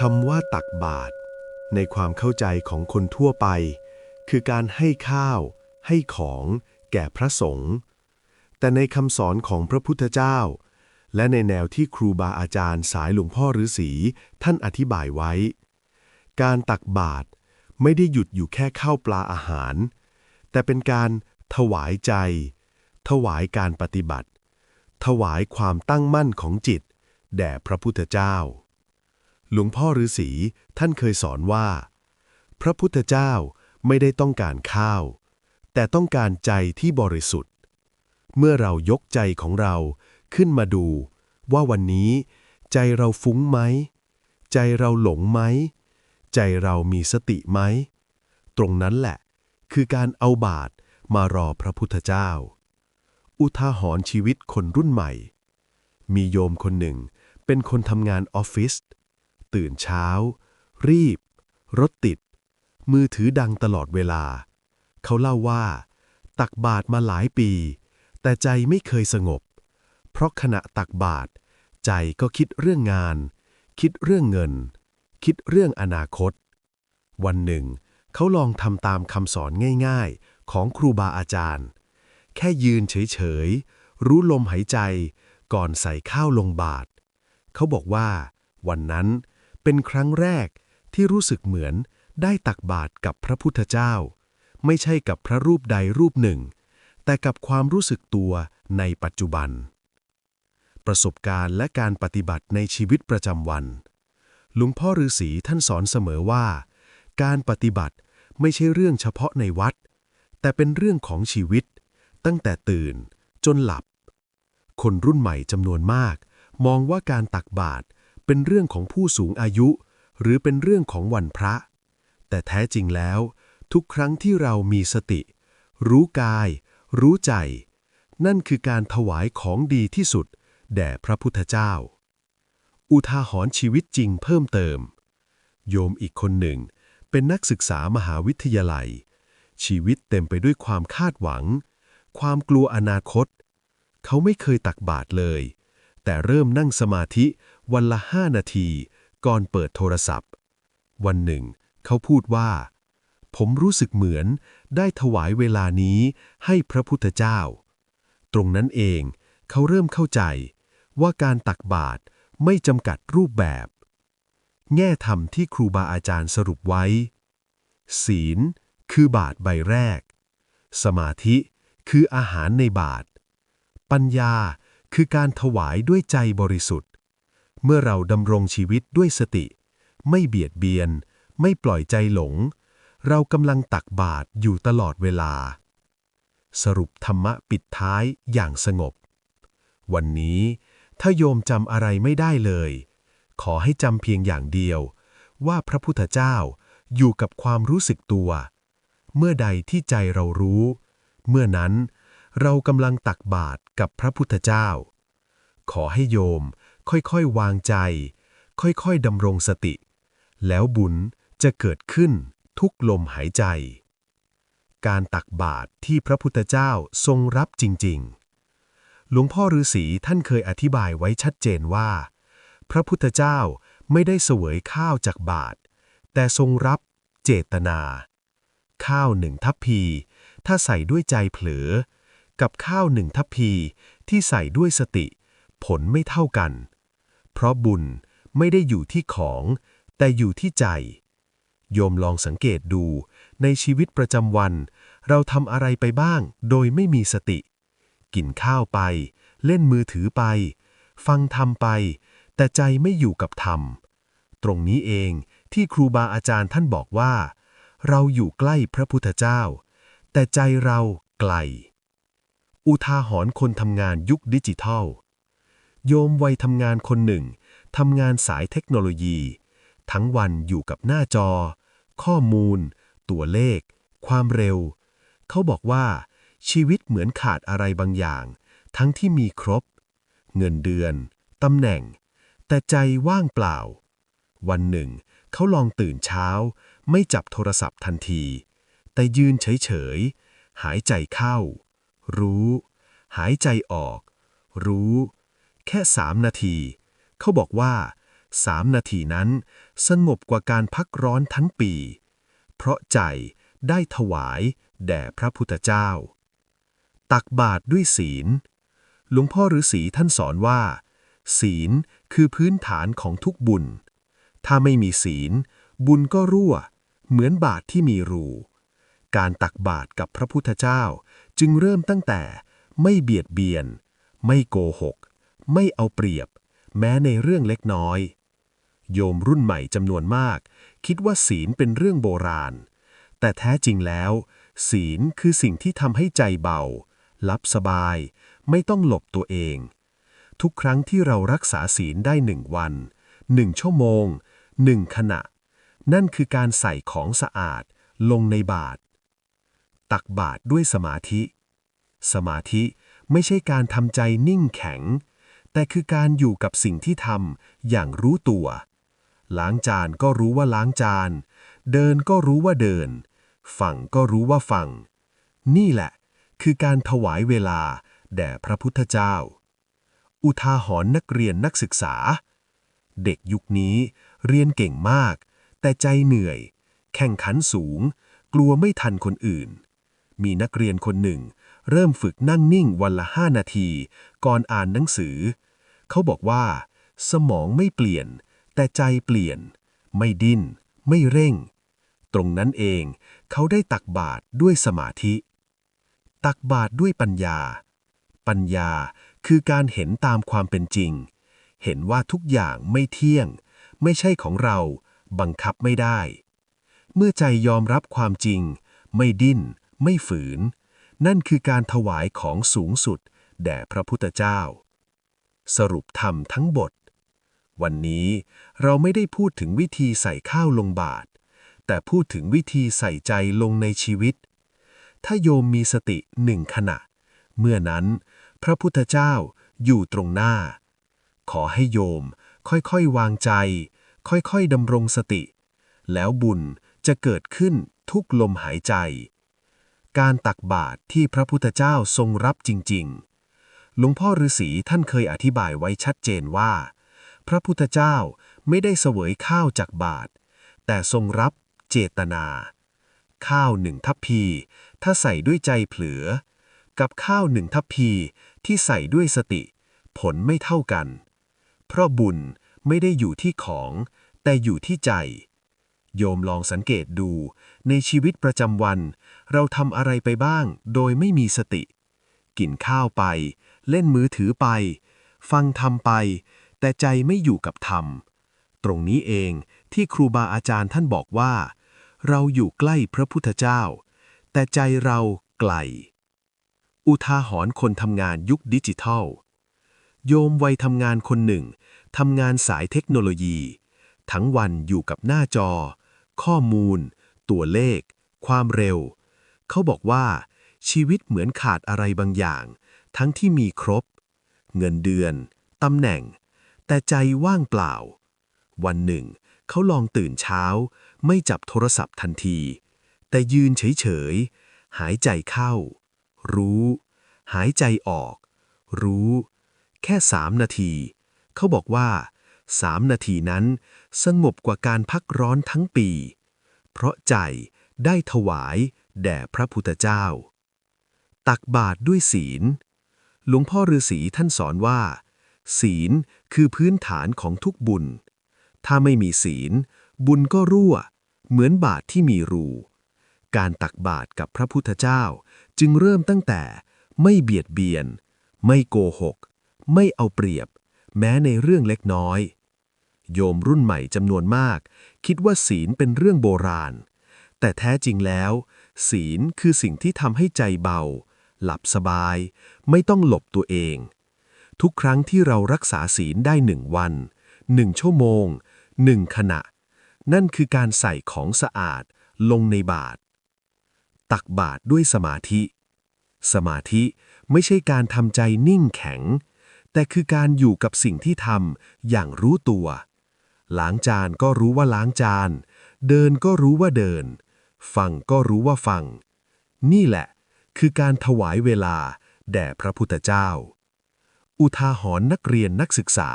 คำว่าตักบาตรในความเข้าใจของคนทั่วไป คือการให้ข้าว ให้ของแก่พระสงฆ์แต่ในคำสอนของพระพุทธเจ้า และในแนวที่ครูบาอาจารย์สายหลวงพ่อฤาษีท่านอธิบายไว้ การตักบาตรไม่ได้หยุดอยู่แค่ข้าวปลาอาหาร แต่เป็นการถวายใจ ถวายการปฏิบัติ ถวายความตั้งมั่นของจิต แด่พระพุทธเจ้า หลวงพ่อฤาษีท่านเคยสอนว่า พระพุทธเจ้าไม่ได้ต้องการข้าว แต่ต้องการใจที่บริสุทธิ์ เมื่อเรายกใจของเราขึ้นมาดู ว่าวันนี้ ใจเราฟุ้งไหม ใจเราหลงไหม ใจเรามีสติไหม ตรงนั้นแหละ คือการเอาบาตรมารอพระพุทธเจ้า อุทาหรณ์ชีวิตคนรุ่นใหม่ มีโยมคนหนึ่งเป็นคนทำงานออฟฟิศ ตื่นเช้า รีบ รถติด มือถือดังตลอดเวลา เขาเล่าว่า ตักบาตรมาหลายปี แต่ใจไม่เคยสงบ เพราะขณะตักบาตรใจก็คิดเรื่องงาน คิดเรื่องเงิน คิดเรื่องอนาคต วันหนึ่ง เขาลองทำตามคำสอนง่ายๆ ของครูบาอาจารย์ แค่ยืนเฉยๆ รู้ลมหายใจก่อนใส่ข้าวลงบาตรเขาบอกว่า วันนั้น เป็นครั้งแรกที่รู้สึกเหมือนได้ตักบาตรกับพระพุทธเจ้า ไม่ใช่กับพระรูปใดรูปหนึ่ง แต่กับความรู้สึกตัวในปัจจุบัน ประสบการณ์และการปฏิบัติในชีวิตประจำวัน หลวงพ่อฤาษีท่านสอนเสมอว่า การปฏิบัติไม่ใช่เรื่องเฉพาะในวัด แต่เป็นเรื่องของชีวิต ตั้งแต่ตื่นจนหลับ คนรุ่นใหม่จำนวนมาก มองว่าการตักบาตร เป็นเรื่องของผู้สูงอายุ หรือเป็นเรื่องของวันพระ แต่แท้จริงแล้ว ทุกครั้งที่เรามีสติ รู้กาย รู้ใจ นั่นคือการถวายของดีที่สุด แด่พระพุทธเจ้า อุทาหรณ์ชีวิตจริงเพิ่มเติม โยมอีกคนหนึ่ง เป็นนักศึกษามหาวิทยาลัย ชีวิตเต็มไปด้วยความคาดหวัง ความกลัวอนาคต เขาไม่เคยตักบาตรเลยแต่เริ่มนั่งสมาธิ วันละห้านาที ก่อนเปิดโทรศัพท์ วันหนึ่ง เขาพูดว่า ผมรู้สึกเหมือนได้ถวายเวลานี้ให้พระพุทธเจ้า ตรงนั้นเองเขาเริ่มเข้าใจว่าการตักบาตรไม่จำกัดรูปแบบ แง่ธรรมที่ครูบาอาจารย์สรุปไว้ ศีล คือบาตรใบแรก สมาธิคืออาหารในบาตรปัญญาคือการถวายด้วยใจบริสุทธิ์ เมื่อเราดำรงชีวิตด้วยสติ ไม่เบียดเบียน ไม่ปล่อยใจหลง เรากำลังตักบาตรอยู่ตลอดเวลา สรุปธรรมะปิดท้ายอย่างสงบ วันนี้ถ้าโยมจำอะไรไม่ได้เลย ขอให้จำเพียงอย่างเดียว ว่าพระพุทธเจ้าอยู่กับความรู้สึกตัว เมื่อใดที่ใจเรารู้ เมื่อนั้นเรากำลังตักบาตรกับพระพุทธเจ้า ขอให้โยม ค่อยๆ วางใจ ค่อยๆดำรงสติ แล้วบุญจะเกิดขึ้นทุกลมหายใจ การตักบาตรที่พระพุทธเจ้าทรงรับจริงๆ หลวงพ่อฤาษีท่านเคยอธิบายไว้ชัดเจนว่า พระพุทธเจ้าไม่ได้เสวยข้าวจากบาตรแต่ทรงรับเจตนา ข้าวหนึ่งทัพพี ถ้าใส่ด้วยใจเผลอ กับข้าวหนึ่งทัพพีที่ใส่ด้วยสติ ผลไม่เท่ากัน เพราะบุญไม่ได้อยู่ที่ของ แต่อยู่ที่ใจ โยมลองสังเกตดู ในชีวิตประจำวัน เราทำอะไรไปบ้าง โดยไม่มีสติ กินข้าวไป เล่นมือถือไป ฟังธรรมไป แต่ใจไม่อยู่กับธรรม ตรงนี้เองที่ครูบาอาจารย์ท่านบอกว่า เราอยู่ใกล้พระพุทธเจ้า แต่ใจเราไกล อุทาหรณ์คนทำงานยุคดิจิทัล โยมวัยทำงานคนหนึ่งทำงานสายเทคโนโลยี ทั้งวันอยู่กับหน้าจอ ข้อมูล ตัวเลข ความเร็ว เขาบอกว่า ชีวิตเหมือนขาดอะไรบางอย่าง ทั้งที่มีครบ เงินเดือนตำแหน่ง แต่ใจว่างเปล่า วันหนึ่ง เขาลองตื่นเช้า ไม่จับโทรศัพท์ทันที แต่ยืนเฉยๆ หายใจเข้า รู้ หายใจออก รู้ แค่สามนาที เขาบอกว่าสามนาทีนั้น สงบกว่าการพักร้อนทั้งปี เพราะใจได้ถวายแด่พระพุทธเจ้า ตักบาตรด้วยศีล หลวงพ่อฤาษีท่านสอนว่า ศีลคือพื้นฐานของทุกบุญ ถ้าไม่มีศีล บุญก็รั่ว เหมือนบาตรที่มีรูการตักบาตรกับพระพุทธเจ้าจึงเริ่มตั้งแต่ไม่เบียดเบียน ไม่โกหก ไม่เอาเปรียบ แม้ในเรื่องเล็กน้อย โยมรุ่นใหม่จำนวนมาก คิดว่าศีลเป็นเรื่องโบราณ แต่แท้จริงแล้ว ศีลคือสิ่งที่ทำให้ใจเบาลับสบาย ไม่ต้องหลบตัวเอง ทุกครั้งที่เรารักษาศีลได้หนึ่งวันหนึ่งชั่วโมงหนึ่งขณะ นั่นคือการใส่ของสะอาดลงในบาตรตักบาตรด้วยสมาธิ สมาธิไม่ใช่การทำใจนิ่งแข็ง แต่คือการอยู่กับสิ่งที่ทำอย่างรู้ตัว ล้างจานก็รู้ว่าล้างจาน เดินก็รู้ว่าเดิน ฟังก็รู้ว่าฟัง นี่แหละ คือการถวายเวลา แด่พระพุทธเจ้า อุทาหรณ์นักเรียนนักศึกษา เด็กยุคนี้เรียนเก่งมาก แต่ใจเหนื่อย แข่งขันสูง กลัวไม่ทันคนอื่น มีนักเรียนคนหนึ่งเริ่มฝึกนั่งนิ่งวันละห้านาที ก่อนอ่านหนังสือ เขาบอกว่า สมองไม่เปลี่ยน แต่ใจเปลี่ยน ไม่ดิ้น ไม่เร่ง ตรงนั้นเองเขาได้ตักบาตรด้วยสมาธิ ตักบาตรด้วยปัญญา ปัญญาคือการเห็นตามความเป็นจริง เห็นว่าทุกอย่างไม่เที่ยง ไม่ใช่ของเรา บังคับไม่ได้ เมื่อใจยอมรับความจริง ไม่ดิ้น ไม่ฝืน นั่นคือการถวายของสูงสุด แด่พระพุทธเจ้า สรุปธรรมทั้งบท วันนี้เราไม่ได้พูดถึงวิธีใส่ข้าวลงบาตรแต่พูดถึงวิธีใส่ใจลงในชีวิต ถ้าโยมมีสติหนึ่งขณะ เมื่อนั้นพระพุทธเจ้าอยู่ตรงหน้า ขอให้โยมค่อยๆวางใจ ค่อยๆดำรงสติ แล้วบุญจะเกิดขึ้นทุกลมหายใจ การตักบาตรที่พระพุทธเจ้าทรงรับจริง ๆ หลวงพ่อฤาษีท่านเคยอธิบายไว้ชัดเจนว่า พระพุทธเจ้าไม่ได้เสวยข้าวจากบาตรแต่ทรงรับเจตนา ข้าวหนึ่งทัพพี ถ้าใส่ด้วยใจเผลือ กับข้าวหนึ่งทัพพีที่ใส่ด้วยสติ ผลไม่เท่ากัน เพราะบุญไม่ได้อยู่ที่ของ แต่อยู่ที่ใจ โยมลองสังเกตดูในชีวิตประจำวัน เราทำอะไรไปบ้าง โดยไม่มีสติ กินข้าวไป เล่นมือถือไป ฟังทำไป แต่ใจไม่อยู่กับธรรม ตรงนี้เองที่ครูบาอาจารย์ท่านบอกว่า เราอยู่ใกล้พระพุทธเจ้า แต่ใจเราไกล อุทาหรณ์คนทำงานยุคดิจิทัล โยมวัยทำงานคนหนึ่งทำงานสายเทคโนโลยี ทั้งวันอยู่กับหน้าจอ ข้อมูล ตัวเลข ความเร็ว เขาบอกว่าชีวิตเหมือนขาดอะไรบางอย่าง ทั้งที่มีครบ เงินเดือน ตำแหน่ง แต่ใจว่างเปล่า วันหนึ่ง เขาลองตื่นเช้า ไม่จับโทรศัพท์ทันที แต่ยืนเฉย ๆ หายใจเข้า รู้ หายใจออก รู้ แค่สามนาที เขาบอกว่าสามนาทีนั้นสงบกว่าการพักร้อนทั้งปี เพราะใจได้ถวายแด่พระพุทธเจ้า ตักบาตรด้วยศีล หลวงพ่อฤาษีท่านสอนว่า ศีลคือพื้นฐานของทุกบุญ ถ้าไม่มีศีล บุญก็รั่ว เหมือนบาตรที่มีรู การตักบาตรกับพระพุทธเจ้าจึงเริ่มตั้งแต่ไม่เบียดเบียน ไม่โกหก ไม่เอาเปรียบ แม้ในเรื่องเล็กน้อย โยมรุ่นใหม่จำนวนมาก คิดว่าศีลเป็นเรื่องโบราณ แต่แท้จริงแล้ว ศีลคือสิ่งที่ทำให้ใจเบา หลับสบาย ไม่ต้องหลบตัวเอง ทุกครั้งที่เรารักษาศีลได้หนึ่งวันหนึ่งชั่วโมงหนึ่งขณะ นั่นคือการใส่ของสะอาดลงในบาตรตักบาตรด้วยสมาธิ สมาธิไม่ใช่การทำใจนิ่งแข็ง แต่คือการอยู่กับสิ่งที่ทำอย่างรู้ตัวล้างจานก็รู้ว่าล้างจาน เดินก็รู้ว่าเดิน ฟังก็รู้ว่าฟัง นี่แหละ คือการถวายเวลา แด่พระพุทธเจ้า อุทาหรณ์นักเรียนนักศึกษา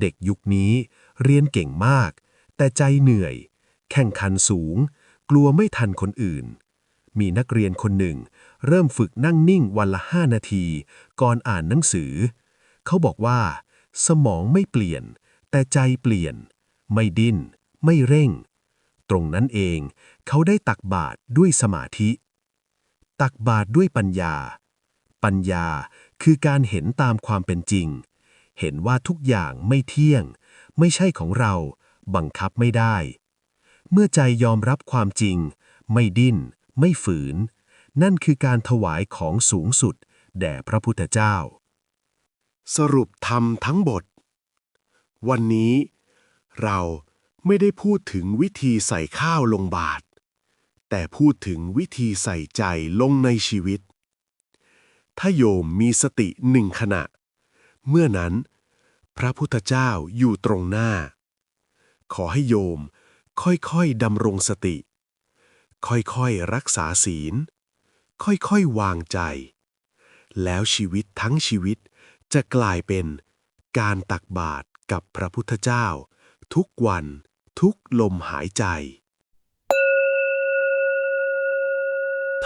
เด็กยุคนี้เรียนเก่งมาก แต่ใจเหนื่อย แข่งขันสูง กลัวไม่ทันคนอื่น มีนักเรียนคนหนึ่ง เริ่มฝึกนั่งนิ่งวันละห้านาที ก่อนอ่านหนังสือ เขาบอกว่า สมองไม่เปลี่ยน แต่ใจเปลี่ยน ไม่ดิ้น ไม่เร่ง ตรงนั้นเอง เขาได้ตักบาตรด้วยสมาธิ ตักบาตรด้วยปัญญา ปัญญาคือการเห็นตามความเป็นจริง เห็นว่าทุกอย่างไม่เที่ยง ไม่ใช่ของเรา บังคับไม่ได้ เมื่อใจยอมรับความจริง ไม่ดิ้น ไม่ฝืน นั่นคือการถวายของสูงสุด แด่พระพุทธเจ้า สรุปธรรมทั้งบท วันนี้ เราไม่ได้พูดถึงวิธีใส่ข้าวลงบาตร แต่พูดถึงวิธีใส่ใจลงในชีวิต ถ้าโยมมีสติหนึ่งขณะ เมื่อนั้น พระพุทธเจ้าอยู่ตรงหน้า ขอให้โยมค่อยๆดำรงสติ ค่อยๆรักษาศีล ค่อยๆวางใจ แล้วชีวิตทั้งชีวิตจะกลายเป็นการตักบาตรกับพระพุทธเจ้า ทุกวันทุกลมหายใจ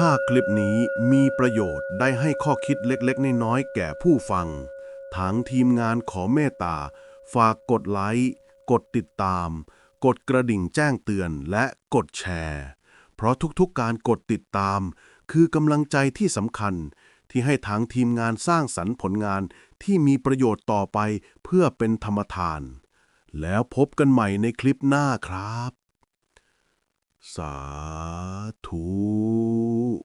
ถ้าคลิปนี้มีประโยชน์ได้ให้ข้อคิดเล็กๆ น้อยๆ แก่ผู้ฟังทั้งทีมงานขอเมตตา ฝากกดไลค์ กดติดตาม กดกระดิ่งแจ้งเตือนและกดแชร์ เพราะทุกๆการกดติดตาม คือกำลังใจที่สำคัญ ที่ให้ทางทีมงานสร้างสรรค์ผลงานที่มีประโยชน์ต่อไปเพื่อเป็นธรรมทาน แล้วพบกันใหม่ในคลิปหน้าครับ สาธุ